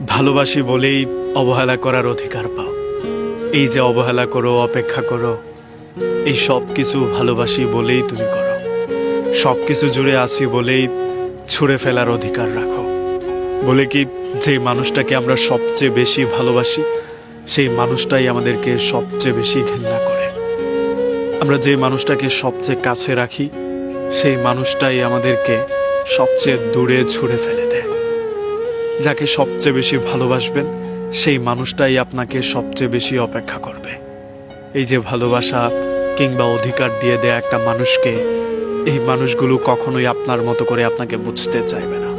ভালোবাসি বলেই অবহেলা করার অধিকার পাও। এই যে অবহেলা করো, অপেক্ষা করো, এই সব কিছু ভালোবাসি বলেই তুমি করো। সব কিছু জুড়ে আছি বলেই ছুঁড়ে ফেলার অধিকার রাখো। বলে কি, যে মানুষটাকে আমরা সবচেয়ে বেশি ভালোবাসি, সেই মানুষটাই আমাদেরকে সবচেয়ে বেশি ঘৃণা করে। আমরা যে মানুষটাকে সবচেয়ে কাছে রাখি, সেই মানুষটাই আমাদেরকে সবচেয়ে দূরে ছুঁড়ে ফেলে দেয়। যাকে সবচেয়ে বেশি ভালোবাসবেন, সেই মানুষটাই আপনাকে সবচেয়ে বেশি অপেক্ষা করবে। এই যে ভালোবাসা কিংবা অধিকার দিয়ে দেয়া একটা মানুষকে, এই মানুষগুলো কখনোই আপনার মতো করে আপনাকে বুঝতে চাইবে না।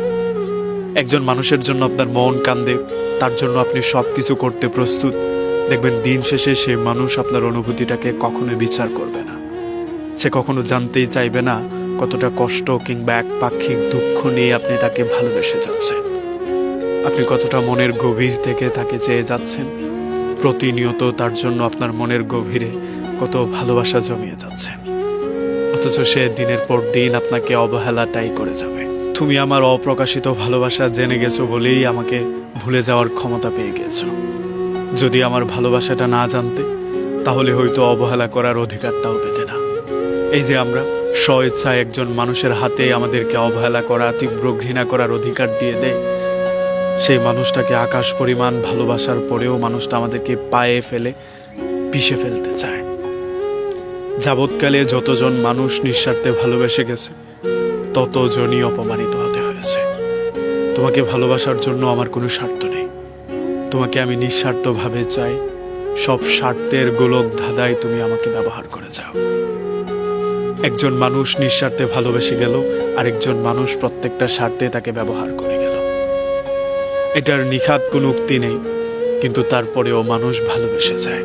একজন মানুষের জন্য আপনার মন কান্দে, তার জন্য আপনি সব কিছু করতে প্রস্তুত। দেখবেন দিন শেষে সেই মানুষ আপনার অনুভূতিটাকে কখনোই বিচার করবে না। সে কখনো জানতেই চাইবে না কতটা কষ্ট কিংবা একপাক্ষিক দুঃখ নিয়ে আপনি তাকে ভালোবেসে যাচ্ছেন। আপনি কতটা মনের গভীর থেকে তাকে চেয়ে যাচ্ছেন? প্রতিনিয়ত তার জন্য আপনার মনের গভীরে কত ভালোবাসা জমিয়ে যাচ্ছেন। অথচ সে দিনের পর দিন আপনাকে অবহেলাটাই করে যাবে। তুমি আমার অপ্রকাশিত ভালোবাসা জেনে গেছো বলেই আমাকে ভুলে যাওয়ার ক্ষমতা পেয়ে গেছো। যদি আমার ভালোবাসাটা না জানতে, তাহলে হয়তো অবহেলা করার অধিকারটাও পেতে না। এই যে আমরা স্বইচ্ছায় একজন মানুষের হাতে আমাদেরকে অবহেলা করা, তীব্র ঘৃণা করার অধিকার দিয়ে দেয় সেই মানুষটাকে আকাশ পরিমাণ ভালোবাসার পরেও মানুষটা আমাদেরকে পায়ে ফেলে, পিষে ফেলতে চায়। যাবৎকালে যতজন মানুষ নিঃস্বার্থে ভালোবেসে গেছে, ততজনই অপমানিত হতে হয়েছে। তোমাকে ভালোবাসার জন্য আমার কোনো স্বার্থ নেই। তোমাকে আমি নিঃস্বার্থভাবে চাই, সব স্বার্থের গোলক ধাঁধায় তুমি আমাকে ব্যবহার করে যাও। একজন মানুষ নিঃস্বার্থে ভালোবেসে গেল, আরেকজন মানুষ প্রত্যেকটা স্বার্থে তাকে ব্যবহার করে গেল। এটার নিখাত কোনো উক্তি নেই, কিন্তু তারপরেও মানুষ ভালোবেসে যায়।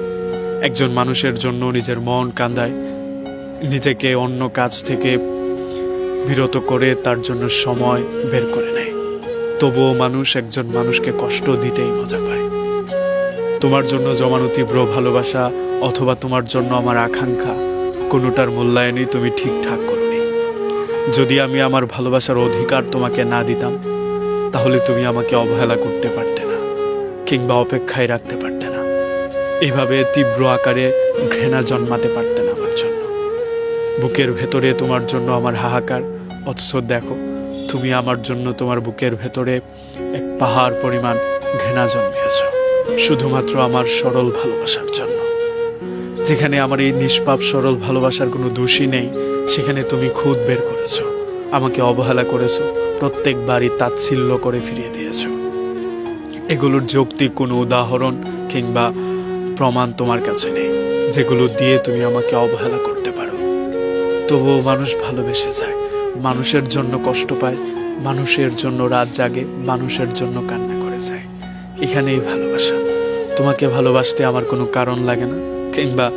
একজন মানুষের জন্য নিজের মন কান্দায়, নিজেকে অন্য কাজ থেকে বিরত করে তার জন্য সময় বের করে নেয়। তবুও মানুষ একজন মানুষকে কষ্ট দিতেই মজা পায়। তোমার জন্য জমানো তীব্র ভালোবাসা অথবা তোমার জন্য আমার আকাঙ্ক্ষা, কোনোটার মূল্যায়নই তুমি ঠিকঠাক করনি। যদি আমি আমার ভালোবাসার অধিকার তোমাকে না দিতাম তাহলে তুমি আমাকে অবহেলা করতে পারতে না, কিংবা অপেক্ষায় রাখতে পারতে না। এভাবে তীব্র আকারে ঘৃণা জন্মাতে পারতে না আমার জন্য। বুকের ভেতরে তোমার জন্য আমার হাহাকার, অথচ দেখো, তুমি আমার জন্য তোমার বুকের ভেতরে এক পাহাড় পরিমাণ ঘৃণা জন্মিয়েছ, শুধুমাত্র আমার সরল ভালোবাসার জন্য। যেখানে আমার এই নিষ্পাপ সরল ভালোবাসার কোনো দোষী নেই, সেখানে তুমি খুদ বের করেছ। আমাকে অবহেলা করেছ। প্রত্যেকবারই তাচ্ছিল্য করে ফিরিয়ে দিয়েছ। এগুলোর যৌক্তিক কোনো উদাহরণ কিংবা প্রমাণ তোমার কাছে নেই। যেগুলো দিয়ে তুমি আমাকে অবহেলা করতে পারো। তবুও মানুষ ভালোবেসে যায়। মানুষের জন্য কষ্ট পায়, মানুষের জন্য রাত জাগে, মানুষের জন্য কান্না করে যায়। এখানেই ভালোবাসা। তোমাকে ভালোবাসতে আমার কোনো কারণ লাগে না, কিংবা